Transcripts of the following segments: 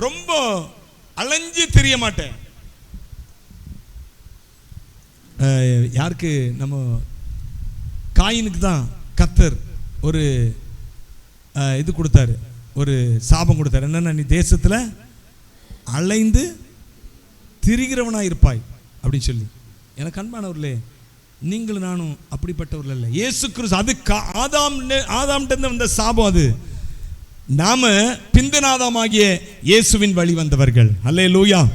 ரொம்ப அலைஞ்சு தெரிய மாட்டேன். அஹ், யாருக்கு? நம்ம காயினுக்கு தான் கத்தர் ஒரு இது கொடுத்தாரு. ஒரு சாபம் கொடுத்தாரு. என்னன்னா நீ தேசத்துல அலைந்து திரிகிறவனா இருப்பாய் அப்படின்னு சொல்லி. எனக்கு அன்பானவர்களே நீங்களும் நானும் அப்படிப்பட்டவர்கள் இல்லை இயேசு கிறிஸ்து அது கா- ஆதாம் ஆதாம்கிட்ட வந்த சாபம் அது. நாம பிந்தநாதமாகிய இயேசுவின் வழி வந்தவர்கள். அல்லே லூயா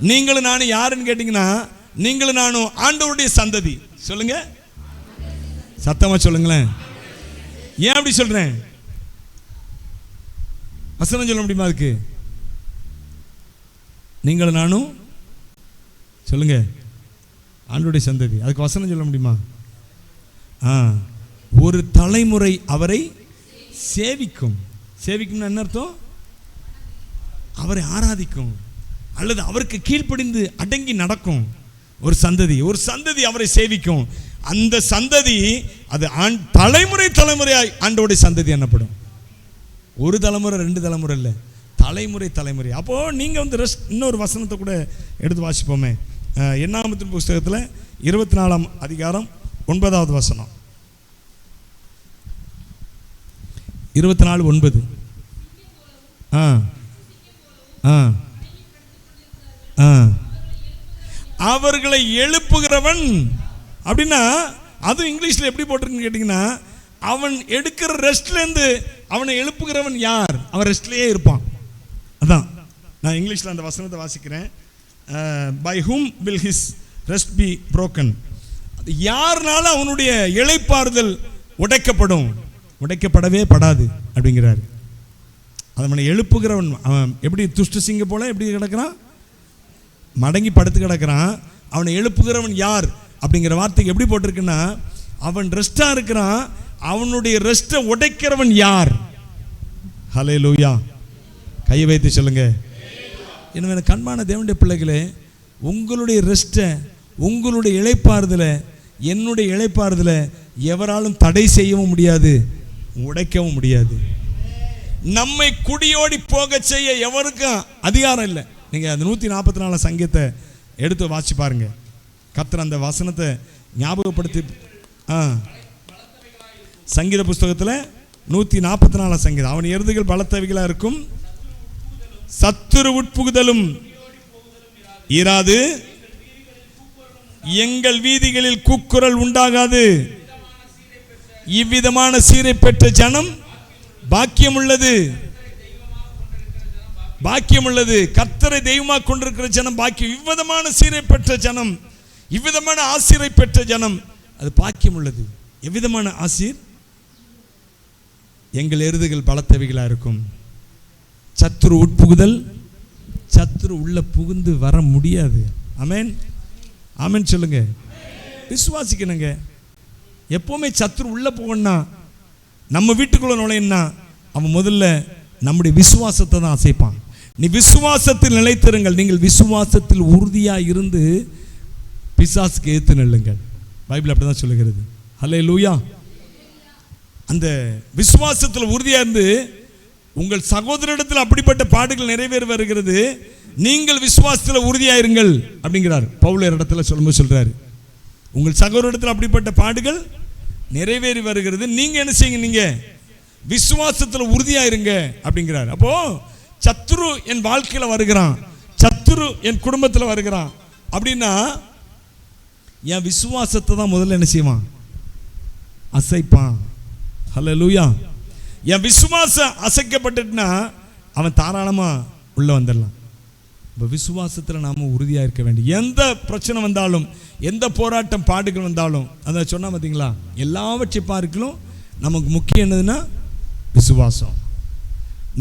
நீங்களும் நானும் யாருன்னு கேட்டிங்கன்னா நீங்களும் நானும் ஆண்டவருடைய சந்ததி. சொல்லுங்க. சத்தமா சொல்லுங்களேன். ஏன் அப்படி சொல்றேன்? வசனம் சொல்ல முடியுமா அதுக்கு? நீங்கள் நானும் சொல்லுங்க. ஆண்டுடைய சந்ததி. அதுக்கு வசனம் சொல்ல முடியுமா? ஆ. ஒரு தலைமுறை அவரை சேவிக்கும். சேவிக்கும்னு என்ன அர்த்தம்? அவரை ஆராதிக்கும். அல்லது அவருக்கு கீழ்ப்படிந்து அடங்கி நடக்கும் ஒரு சந்ததி. ஒரு சந்ததி அவரை சேவிக்கும். அந்த சந்ததி அது ஆண் தலைமுறை தலைமுறையாய் ஆண்டோடைய சந்ததி என்னப்படும் ஒரு தலைமுறை ரெண்டு தலைமுறை இல்லை. தலைமுறை தலைமுறை. அப்போ நீங்க வந்து ரெஸ்ட் இன்னொரு வசனத்தை கூட எடுத்து வாசிப்போமே. அஹ், எண்ணாமத்தின் புஸ்தகத்தில் இருபத்தி நாலாம் அதிகாரம் ஒன்பதாவது வசனம். இருபத்தி நாலு ஒன்பது. ஆ. ஆ. ஆ. அவர்களை எழுப்புகிறவன். அப்படின்னா அதுவும் இங்கிலீஷில் எப்படி போட்டிருக்குன்னு கேட்டிங்கன்னா அவன் எடுக்கிற ரெஸ்ட்லேருந்து அவனை எழுப்புகிறவன் யார்? அவன் ரெஸ்ட்லேயே இருப்பான். அதான். நான் இங்கிலீஷில் அந்த வசனத்தை வாசிக்கிறேன். By whom will his rest be broken யாருனால அவனுடைய இழைப்பாறுதல் உடைக்கப்படும்? உடைக்கப்படவே படாது அப்படிங்கிறாரு. அவனை எழுப்புகிறவன். அவன் எப்படி துஷ்ட சிங்க போல எப்படி கிடக்கிறான்? மடங்கி படுத்து கிடக்கிறான். அவனை எழுப்புகிறவன் யார் அப்படிங்கிற வார்த்தைக்கு எப்படி போட்டிருக்குன்னா அவன் ரெஸ்டாக இருக்கிறான். அவனுடைய ரெஸ்ட்டை உடைக்கிறவன் யார்? ஹலே லூயா கையை வைத்து சொல்லுங்க. எனவே கண்மான தேவனுடைய பிள்ளைகளே உங்களுடைய ரெஸ்ட்டை உங்களுடைய இழைப்பாறுதலை என்னுடைய இழைப்பாறுதலை எவராலும் தடை செய்யவும் முடியாது உடைக்கவும் முடியாது. நம்மை குடியோடி போக செய்ய எவருக்கும் அதிகாரம் இல்லை. நீங்கள் அந்த நூற்றி நாற்பத்தி நாலு சங்கீத்தை எடுத்து வாசி பாருங்க. கர்த்தர் அந்த வசனத்தை ஞாபகப்படுத்தி ஆ. சங்கீத புஸ்தகத்தில் நூற்றி நாற்பத்தி நாலு சங்கீதம். அவன் எருதுகள் பலத்தவைகளாக இருக்கும். சத்துரு உட்புகுதலும் இராது. எங்கள் வீதிகளில் கூக்குரல் உண்டாகாது. இவ்விதமான சீரை பெற்ற ஜனம் பாக்கியம் உள்ளது பாக்கியம் உள்ளது கர்த்தரை தெய்வமாக கொண்டிருக்கிற ஜனம் பாக்கியம் இவ்விதமான சீரை பெற்ற ஜனம் இவ்விதமான ஆசிரை பெற்ற ஜனம் அது பாக்கியம் உள்ளது எவ்விதமான ஆசீர்? எங்கள் எருதுகள் பலத்தவைகளாக இருக்கும். சத்துரு உட்புகுதல் சத்துரு உள்ள புகுந்து வர முடியாது. ஆமென். ஆமேன் சொல்லுங்க. விசுவாசிக்கணுங்க. எப்பவுமே சத்துரு உள்ள போகணும்னா நம்ம வீட்டுக்குள்ள நுழையினா அவன் முதல்ல நம்முடைய விசுவாசத்தை தான் அசைப்பான். நீ விசுவாசத்தில் நிலைத்திருங்கள். நீங்கள் விசுவாசத்தில் உறுதியாக இருந்து பிசாசுக்கு ஏற்று நில்லுங்கள். பைபிள் அப்படி தான் சொல்லுகிறது. ஹலே லூயா அந்த விசுவாசத்தில் உறுதியாக இருந்து உங்கள் சகோதரிடத்தில் அப்படிப்பட்ட பாடுகள் நிறைவேறி வருகிறது. நீங்கள் விசுவாசத்தில் உறுதியாயிருங்கள் அப்படிங்கிறார். பவுலர் இடத்துல சொல்லும்போது சொல்கிறார் உங்கள் சகோதரிடத்தில் அப்படிப்பட்ட பாடுகள் நிறைவேறி வருகிறது. நீங்கள் என்ன செய்யுங்க நீங்கள் விசுவாசத்தில் உறுதியாயிருங்க அப்படிங்கிறார். அப்போ சத்துரு என் வாழ்க்கையில் வருகிறான். சத்துரு என் குடும்பத்தில் வருகிறான். அப்படின்னா என் விசுவாசத்தை தான் முதல்ல என்ன செய்வான்? அசைப்பான். ஹலோ லூயா என் விசுவாசம் அசைக்கப்பட்டுட்டுனா அவன் தாராளமாக உள்ளே வந்துடலாம். இப்போ விசுவாசத்தில் நாம் உறுதியாக இருக்க வேண்டும். எந்த பிரச்சனை வந்தாலும் எந்த போராட்டம் பாடுகள் வந்தாலும் அதை சொன்னால் பார்த்தீங்களா எல்லாவற்றை பார்க்கலும் நமக்கு முக்கியம் என்னதுன்னா விசுவாசம்.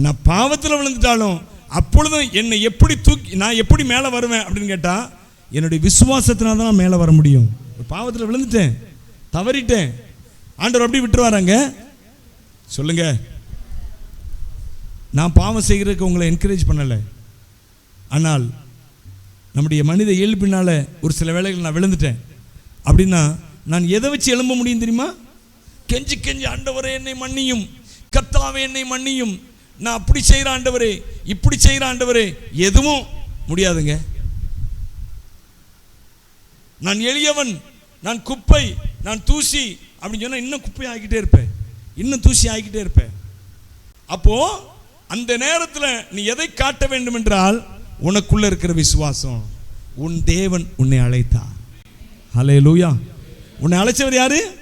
நான் பாவத்தில் விழுந்துட்டாலும் அப்பொழுதும் என்னை எப்படி தூக்கி நான் எப்படி மேலே வருவேன் அப்படின்னு கேட்டால் என்னுடைய விசுவாசத்தினால தான் நான் மேலே வர முடியும். பாவத்தில் விழுந்துட்டேன் தவறிட்டேன். ஆண்டவர் அப்படி விட்டுருவாராங்க? சொல்லுங்க. நான் பாவம் செய்கிறதுக்கு உங்களை என்கரேஜ் பண்ணலை. ஆனால் நம்முடைய மனித இயல்பினால் ஒரு சில வேளைகள் நான் விழுந்துட்டேன். அப்படின்னா நான் எதை வச்சு எழும்ப முடியும் தெரியுமா? கெஞ்சி கெஞ்சி ஆண்டவரே என்னை மன்னியும். கர்த்தாவே என்னை மன்னியும். நான் அப்படி செய்கிற ஆண்டவரே இப்படி செய்கிற ஆண்டவரே எதுவும் முடியாதுங்க. நான் எளியவன் நான் குப்பை நான் தூசி அப்படின்னு சொன்னால் இன்னும் குப்பை ஆகிக்கிட்டே இருப்பேன். இன்னும் தூசி ஆகிக்கிட்டே இருப்பேன். அப்போது அந்த நேரத்தில் நீ எதை காட்ட வேண்டும் என்றால் உனக்குள்ள இருக்கிற விசுவாசம் உன் தேவன் உன்னை அழைத்தார். ஹலே லூயா உன்னை அழைச்சவர் யாரு?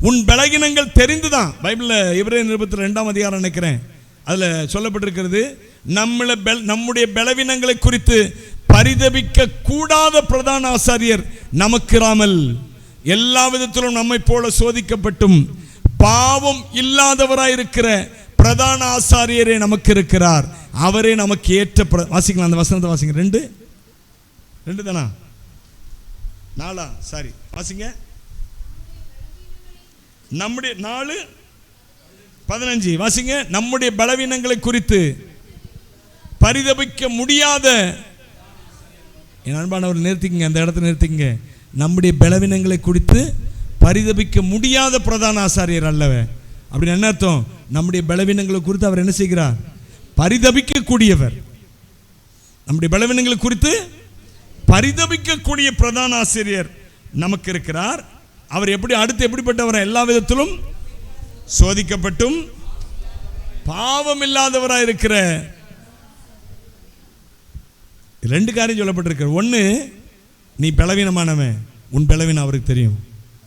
உன் பலகினங்கள் தெரிந்துதான். பைபிளில் இவரே நிருபத்தில் ரெண்டாம் அதிகாரம் நினைக்கிறேன். அதில் சொல்லப்பட்டிருக்கிறது நம்மள பெல் நம்முடைய பலவீனங்களை குறித்து பரிதபிக்க கூடாத பிரதான ஆசாரியர் நமக்கிராமல் எல்லா விதத்திலும் நம்மை போல சோதிக்கப்பட்டும் பாவம் இல்லாதவராயிருக்கிற பிரதான ஆசாரியரே நமக்கு இருக்கிறார் அவரே நமக்கு ஏற்ற பிர- வாசிக்கலாம் அந்த வசனத்தை வாசிங்க. ரெண்டு? ரெண்டு தானா? நாலா? சாரி. வாசிங்க. நம்முடைய நாலு? பதினஞ்சு. வாசிங்க. நம்முடைய பலவீனங்களை குறித்து. பரிதபிக்க முடியாத. என் அன்பானவர் நிறுத்திக்கங்க. அந்த இடத்த நிறுத்திக்கங்க. நம்முடைய பலவீனங்களை குறித்து பரிதபிக்க முடியாத பிரதான ஆசாரியர் அல்லவே. அப்படின்னு என்ன அர்த்தம்? நம்முடைய பலவீனங்களை குறித்து அவர் என்ன செய்கிறார்? பரிதபிக்கக்கூடியவர். நம்முடைய பலவீனங்களை குறித்து பரிதபிக்கக்கூடிய பிரதான ஆசிரியர் நமக்கு இருக்கிறார். அவர் எப்படி அடுத்து எப்படிப்பட்டவர்? எல்லா விதத்திலும் சோதிக்கப்பட்டும் பாவம் இல்லாதவராக இருக்கிற ரெண்டு காரியம் சொல்லப்பட்டிருக்கிற ஒன்று நீ பலவீனமானவன் உன் பலவீனம் அவருக்கு தெரியும்.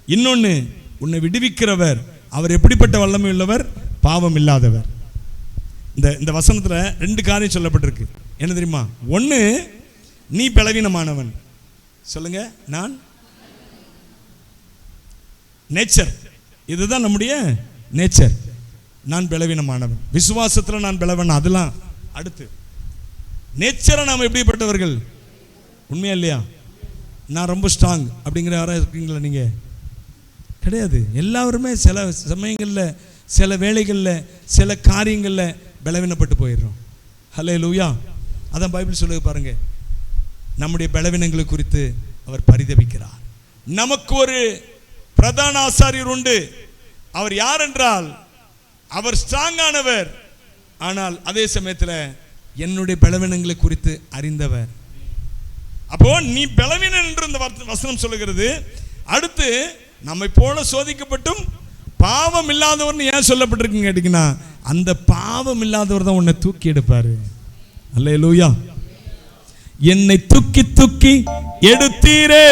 இன்னொன்று உன்னை விடுவிக்கிறவர் அவர் எப்படிப்பட்ட வல்லமை உள்ளவர் பாவம் இல்லாதவர் இந்த இந்த வசனத்தில் ரெண்டு காரியம் சொல்லப்பட்டிருக்கு. என்ன தெரியுமா? ஒன்று நீ பலவீனமானவன். சொல்லுங்க நான்? நேச்சர் இதுதான் நம்முடைய நேச்சர் நான் பலவீனமானவன். விசுவாசத்தில் நான் பலவன் அதெல்லாம் அடுத்து. நேச்சரை நாம் எப்படிப்பட்டவர்கள்? உண்மையா இல்லையா? நான் ரொம்ப ஸ்ட்ராங் அப்படிங்கிற யாராவது இருக்கீங்களா நீங்கள் கிடையாது. எல்லாருமே சில சமயங்களில் சில வேலைகளில் சில காரியங்களில் பலவீனப்பட்டு போயிடுறோம். ஹலே லூயா அதான் பைபிள் சொல்லுங்க பாருங்க. நம்முடைய பலவீனங்களை குறித்து அவர் பரிதபிக்கிறார். நமக்கு ஒரு பிரதான ஆசாரியர் உண்டு. அவர் யார் என்றால் அவர் ஸ்ட்ராங்கானவர் ஆனால் அதே சமயத்தில் என்னுடைய பலவீனங்களை குறித்து அறிந்தவர். அப்போ நீ பலவீனன் என்று இந்த வசனம் சொல்லுகிறது. அடுத்து நம்மை போல சோதிக்கப்பட்டும் பாவம் இல்லாதவர்னு ஏன் சொல்லப்பட்டிருக்குங்க கேட்டீங்கன்னா அந்த பாவம் இல்லாதவர் தான் உன்னை தூக்கி எடுப்பாரு. அல்ல என்னை தூக்கி தூக்கி எடுத்தீரே.